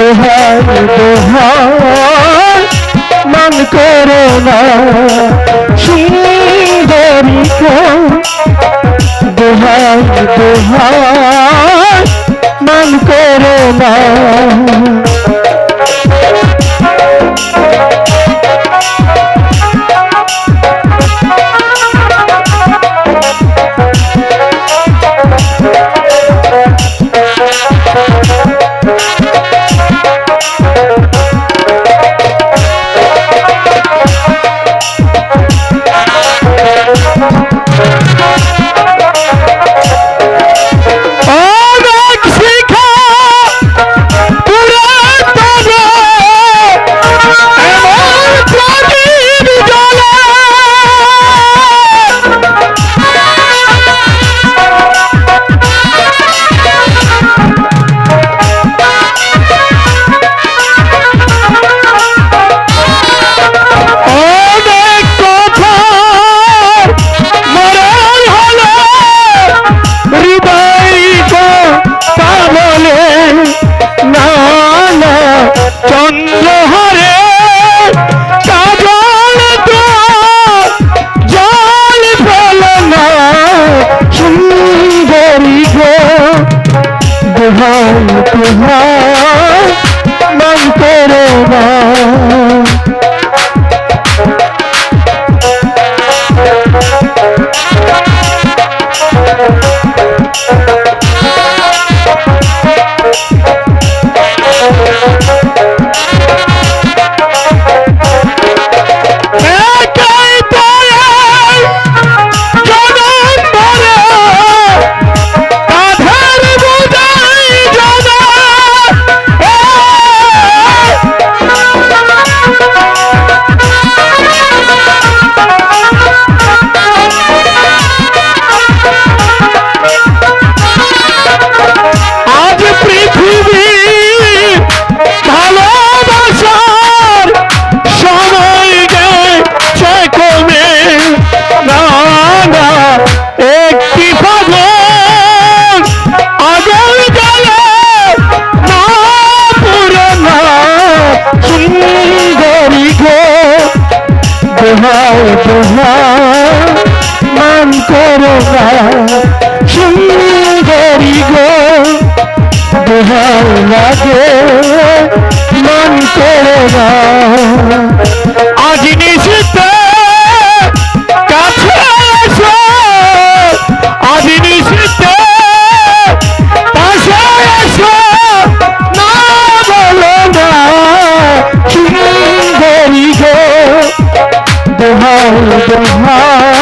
দোহাই দোহাই মান করো না। সুন্দরী দোহাই দোহাই মান করো না। দুহাই তুহাই মন করে না দোহাই মান করো না। সুন্দরী গো দোহাই লাগে মান করো না। আজ নিশিতে সুন্দরী গো দোহাই দোহাই